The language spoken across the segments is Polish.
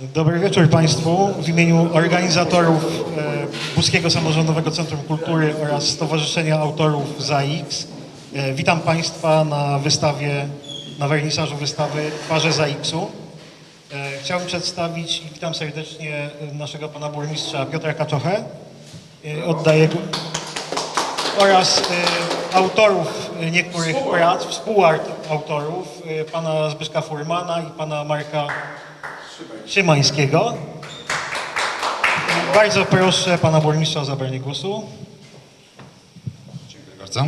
Dobry wieczór Państwu. W imieniu organizatorów e, Buskiego Samorządowego Centrum Kultury oraz Stowarzyszenia Autorów ZAX e, witam Państwa na wystawie, na wernisażu wystawy Twarze ZAX-u. E, chciałbym przedstawić i witam serdecznie naszego pana burmistrza Piotra Kaczochę. Oddaję oraz autorów niektórych prac, współautorów, pana Zbyszka Furmana i pana Marka Szymańskiego. Bardzo proszę pana burmistrza o zabranie głosu. Dziękuję bardzo.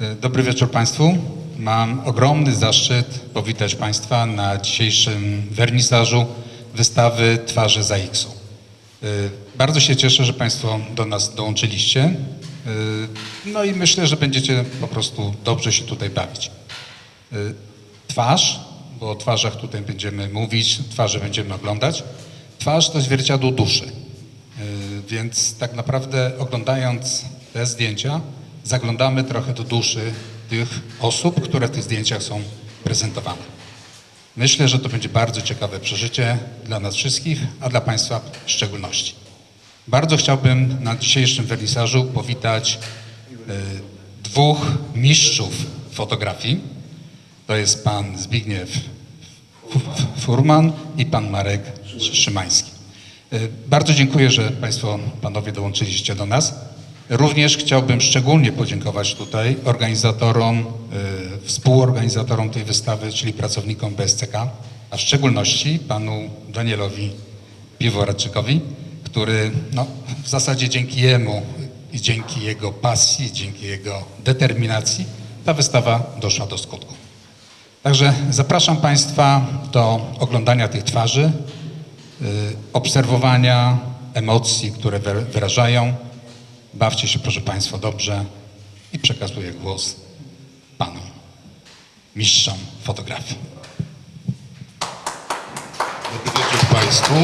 E, Dobry wieczór Państwu. Mam ogromny zaszczyt powitać Państwa na dzisiejszym wernisażu wystawy Twarze ZAX-u. E, Bardzo się cieszę, że Państwo do nas dołączyliście. E, No i myślę, że będziecie po prostu dobrze się tutaj bawić. Twarz, bo o twarzach tutaj będziemy mówić, twarze będziemy oglądać. Twarz to zwierciadło duszy. Yy, Więc tak naprawdę oglądając te zdjęcia, zaglądamy trochę do duszy tych osób, które w tych zdjęciach są prezentowane. Myślę, że to będzie bardzo ciekawe przeżycie dla nas wszystkich, a dla Państwa w szczególności. Bardzo chciałbym na dzisiejszym wernisażu powitać yy, dwóch mistrzów fotografii. To jest pan Zbigniew Furman i pan Marek Szymański. Y, Bardzo dziękuję, że Państwo, Panowie dołączyliście do nas. Również chciałbym szczególnie podziękować tutaj organizatorom, y, współorganizatorom tej wystawy, czyli pracownikom BSCK, a w szczególności panu Danielowi Piworadczykowi, który no, w zasadzie dzięki jemu i dzięki jego pasji, dzięki jego determinacji ta wystawa doszła do skutku. Także zapraszam Państwa do oglądania tych twarzy, y, obserwowania emocji, które wy- wyrażają. Bawcie się, proszę Państwa, dobrze i przekazuję głos Panom, mistrzom fotografii. Dobry wieczór Państwu.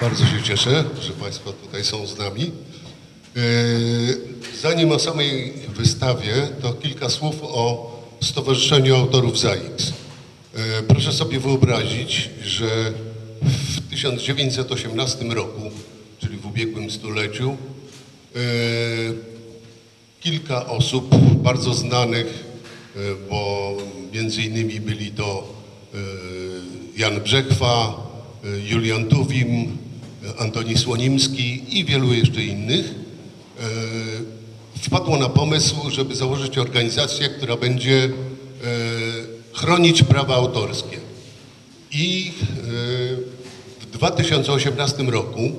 Bardzo się cieszę, że Państwo tutaj są z nami. E, Zanim o samej wystawie, to kilka słów o Stowarzyszeniu Autorów ZAX. E, Proszę sobie wyobrazić, że w 1918 roku, czyli w ubiegłym stuleciu, e, kilka osób bardzo znanych, e, bo między innymi byli to Jan Brzechwa, Julian Tuwim, Antoni Słonimski i wielu jeszcze innych, wpadło na pomysł, żeby założyć organizację, która będzie e, chronić prawa autorskie. I e, w 2018 roku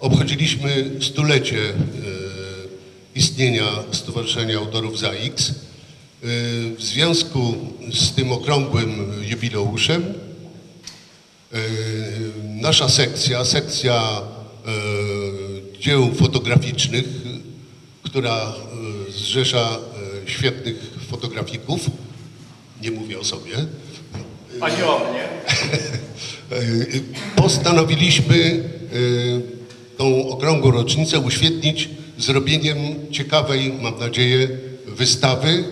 obchodziliśmy stulecie e, istnienia Stowarzyszenia Autorów ZAX. W związku z tym okrągłym jubileuszem nasza sekcja, sekcja dzieł fotograficznych, która e, zrzesza e, świetnych fotografików, nie mówię o sobie, Ani o mnie. E, Postanowiliśmy tą okrągłą rocznicę uświetnić zrobieniem ciekawej, mam nadzieję, wystawy,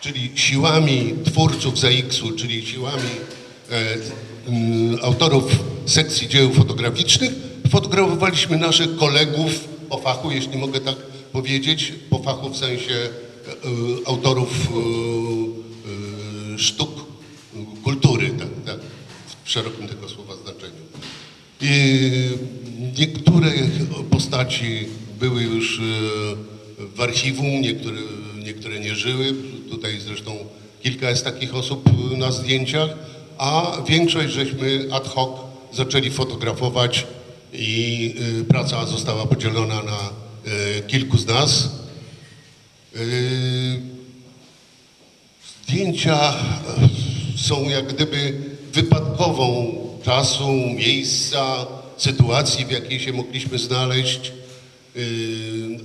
czyli siłami twórców ZAX-u, czyli siłami autorów sekcji dzieł fotograficznych, fotografowaliśmy naszych kolegów po fachu, jeśli mogę tak powiedzieć, po fachu w sensie e, autorów e, sztuk kultury, tak, tak, w szerokim tego słowa znaczeniu. I niektóre postaci były już w archiwum, niektóre, niektóre nie żyły. Tutaj zresztą kilka jest takich osób na zdjęciach, a większość żeśmy ad hoc zaczęli fotografować i e, praca została podzielona na e, kilku z nas. E, Zdjęcia są jak gdyby wypadkową czasu, miejsca, sytuacji, w jakiej się mogliśmy znaleźć.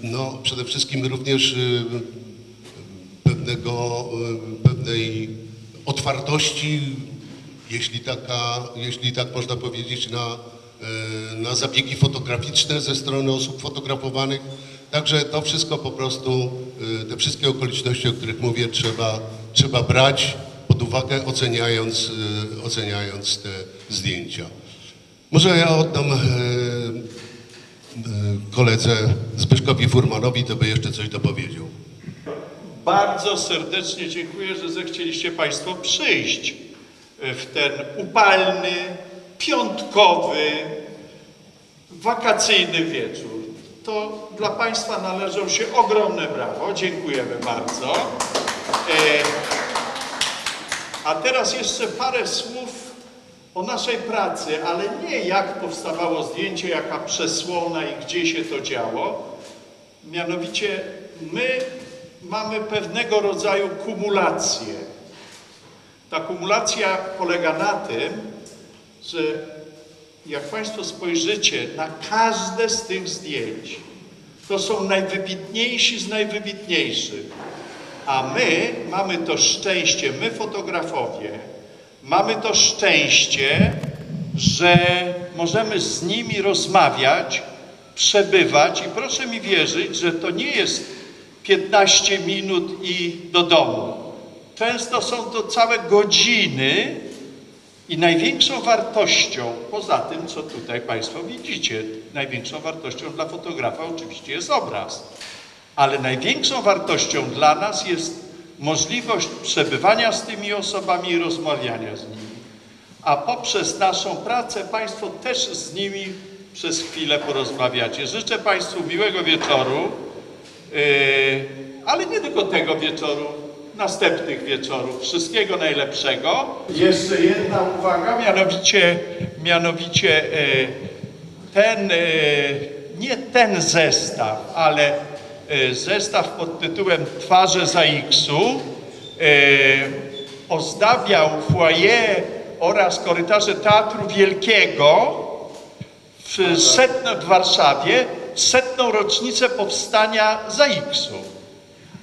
No, przede wszystkim również pewnego, pewnej otwartości, jeśli, taka, jeśli tak można powiedzieć, na, na zabiegi fotograficzne ze strony osób fotografowanych. Także to wszystko po prostu, yy, te wszystkie okoliczności, o których mówię, trzeba, trzeba brać pod uwagę, oceniając, e, oceniając te zdjęcia. Może ja oddam koledze Zbyszkowi Furmanowi, to by jeszcze coś dopowiedział. Bardzo serdecznie dziękuję, że zechcieliście Państwo przyjść w ten upalny, piątkowy, wakacyjny wieczór. To dla Państwa należą się ogromne brawo. Dziękujemy bardzo. E, A teraz jeszcze parę słów o naszej pracy, ale nie jak powstawało zdjęcie, jaka przesłona i gdzie się to działo. Mianowicie my mamy pewnego rodzaju kumulację. Ta kumulacja polega na tym, że jak Państwo spojrzycie na każde z tych zdjęć, to są najwybitniejsi z najwybitniejszych. A my mamy to szczęście, my fotografowie, mamy to szczęście, że możemy z nimi rozmawiać, przebywać i proszę mi wierzyć, że to nie jest 15 minut i do domu. Często są to całe godziny i największą wartością, poza tym, co tutaj Państwo widzicie, największą wartością dla fotografa oczywiście jest obraz. Ale największą wartością dla nas jest możliwość przebywania z tymi osobami i rozmawiania z nimi. A poprzez naszą pracę Państwo też z nimi przez chwilę porozmawiacie. Życzę Państwu miłego wieczoru, yy, ale nie tylko tego wieczoru, następnych wieczorów. Wszystkiego najlepszego. Jeszcze jedna uwaga, mianowicie, mianowicie yy, ten, e, nie ten zestaw, ale e, zestaw pod tytułem Twarze za X-u e, ozdabiał foyer oraz korytarze Teatru Wielkiego w, setno, w Warszawie setną rocznicę powstania ZAX-u.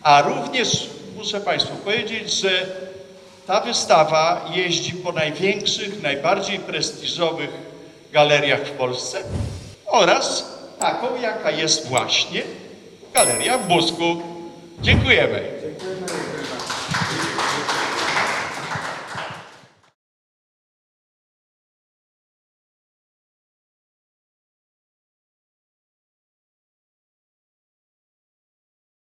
A również muszę Państwu powiedzieć, że ta wystawa jeździ po największych, najbardziej prestiżowych galeriach w Polsce oraz taką, jaka jest właśnie galeria w Busku. Dziękujemy.